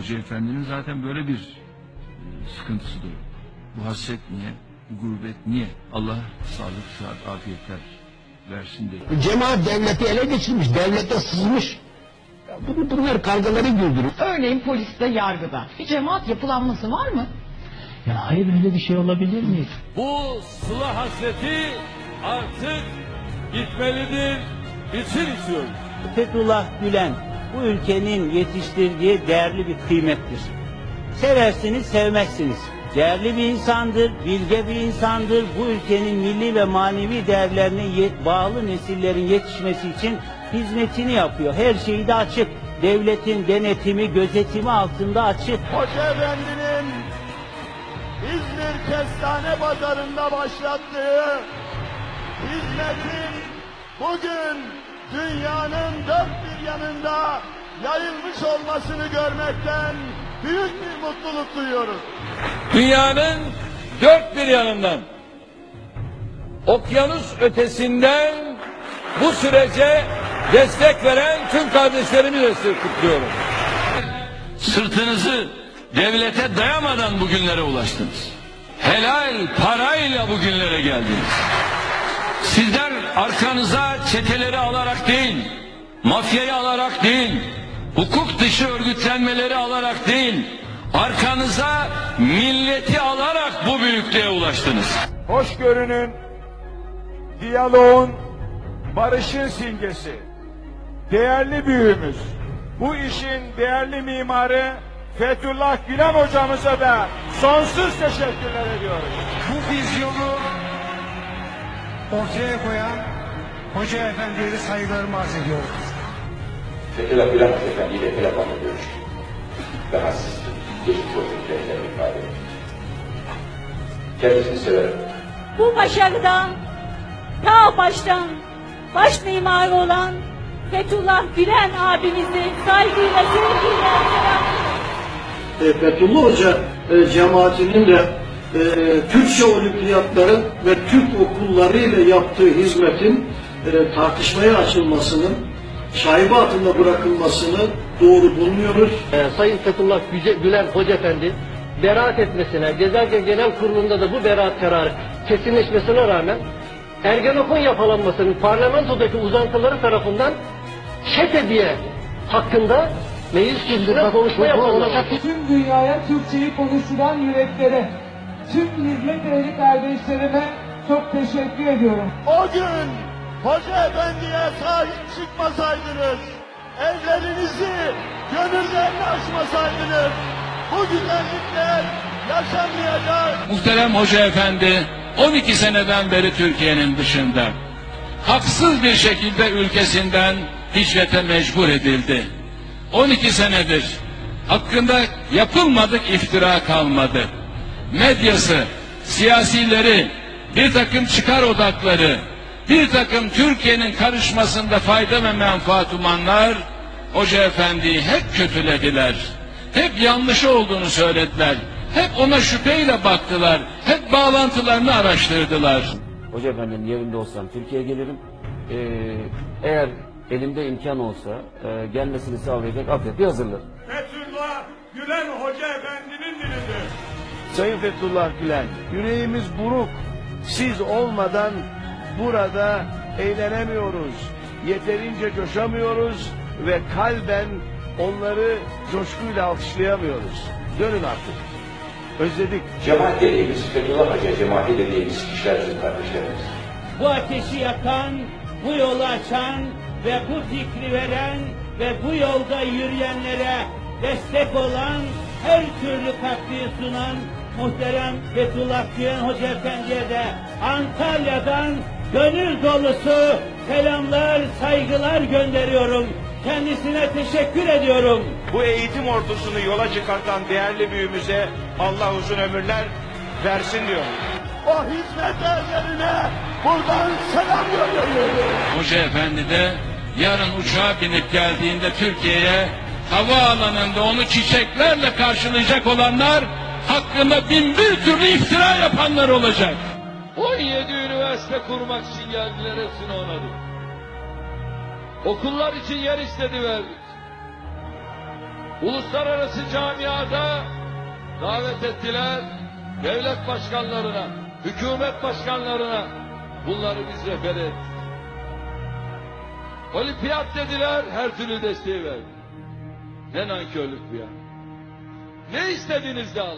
Hoca Efendi'nin zaten böyle bir e, sıkıntısı da yok. Bu hasret niye? Bu gurbet niye? Allah sağlık, sıhhat, afiyetler versin diye. Cemaat devleti ele geçirmiş, devlete sızmış. Bunu- bunlar kavgaları güldürür. Örneğin poliste, yargıda. Bir cemaat yapılanması var mı? Ya hayır öyle bir şey olabilir mi? Bu sıla hasreti artık bitmelidir, bitsin istiyoruz. Fethullah Gülen bu ülkenin yetiştirdiği değerli bir kıymettir. Seversiniz, sevmezsiniz. Değerli bir insandır, bilge bir insandır. Bu ülkenin milli ve manevi değerlerine bağlı nesillerin yetişmesi için hizmetini yapıyor. Her şeyi de açık. Devletin denetimi, gözetimi altında açık. Hoca Efendi'nin İzmir Kestane Pazarı'nda başlattığı hizmetin bugün dünyanın dört bir yanında yayılmış olmasını görmekten büyük bir mutluluk duyuyoruz. Dünyanın dört bir yanından, okyanus ötesinden bu sürece destek veren tüm kardeşlerimi de kutluyorum. Sırtınızı devlete dayamadan bugünlere ulaştınız. Helal parayla bugünlere geldiniz. Sizler arkanıza çeteleri alarak değil, mafyayı alarak değil, hukuk dışı örgütlenmeleri alarak değil, arkanıza milleti alarak bu büyüklüğe ulaştınız. Hoşgörünün, diyaloğun, barışın simgesi. Değerli büyüğümüz, bu işin değerli mimarı Fethullah Gülen hocamıza da sonsuz teşekkürler ediyoruz. bu vizyonu ortaya koyan Hoca Efendi'ye saygılarımı arz ediyorum. Fethullah Gülen Efendi ile telefonla görüştüm. Daha siz geçmiş olsun dileklerini ifade ettim. Kendisini severim. Bu başarıdan ta baştan baş mimarı olan Fethullah Gülen abimizi saygıyla, sevgiyle e, Fethullah Hoca e, cemaatinin de e, Türkçe olimpiyatları ve Türk okulları ile yaptığı hizmetin e, tartışmaya açılmasının, şaibe altında bırakılmasını doğru bulmuyoruz. Sayın Fethullah Güce, Gülen Hoca Efendi beraat etmesine, Cezayir Genel Kurulu'nda da bu beraat kararı kesinleşmesine rağmen Ergenekon yapalanmasının parlamentodaki uzantıları tarafından çete diye hakkında meclis kürsüsüne konuşma yapılacak. Tüm dünyaya Türkçeyi konuşulan yüreklere, tüm hizmet ehli kardeşlerime çok teşekkür ediyorum. O gün Hoca Efendi'ye sahip çıkmasaydınız, evlerinizi, gönüllerini açmasaydınız, bu güzellikler yaşanmayacak. Muhterem Hoca Efendi 12 seneden beri Türkiye'nin dışında. Haksız bir şekilde ülkesinden hicrete mecbur edildi. 12 senedir hakkında yapılmadık iftira kalmadı. Medyası, siyasileri, bir takım çıkar odakları, bir takım Türkiye'nin karışmasında fayda ve menfaat umanlar Hoca Efendi'yi hep kötülediler. Hep yanlışı olduğunu söylediler. Hep ona şüpheyle baktılar. Hep bağlantılarını araştırdılar. Hoca Efendi'nin yerinde olsam Türkiye'ye gelirim. Ee, eğer elimde imkan olsa e, gelmesini sağlayacak altyapı hazırlarım. Fethullah Gülen Hoca Efendi'nin dilidir. Sayın Fethullah Gülen, yüreğimiz buruk. Siz olmadan burada eğlenemiyoruz. Yeterince coşamıyoruz ve kalben onları coşkuyla alkışlayamıyoruz. Dönün artık. Özledik. Cemaat dediğimiz Fethullah Hoca cemaati dediğimiz kişiler bizim kardeşlerimiz. Bu ateşi yakan, bu yolu açan ve bu fikri veren ve bu yolda yürüyenlere destek olan, her türlü katkıyı sunan muhterem Fethullah Gülen Hoca Efendi'ye de Antalya'dan gönül dolusu selamlar, saygılar gönderiyorum. Kendisine teşekkür ediyorum. Bu eğitim ordusunu yola çıkartan değerli büyüğümüze Allah uzun ömürler versin diyor. O hizmet erlerine buradan selam gönderiyorum. Hoca Efendi de yarın uçağa binip geldiğinde Türkiye'ye havaalanında onu çiçeklerle karşılayacak olanlar hakkında bin bir türlü iftira yapanlar olacak. 17 üniversite kurmak için geldiler hepsini onadık. Okullar için yer istedi verdik. Uluslararası camiada davet ettiler. Devlet başkanlarına, hükümet başkanlarına bunları biz refer ettik. Olimpiyat dediler, her türlü desteği verdik. Ne nankörlük bu ya. Ne istediğiniz de alın.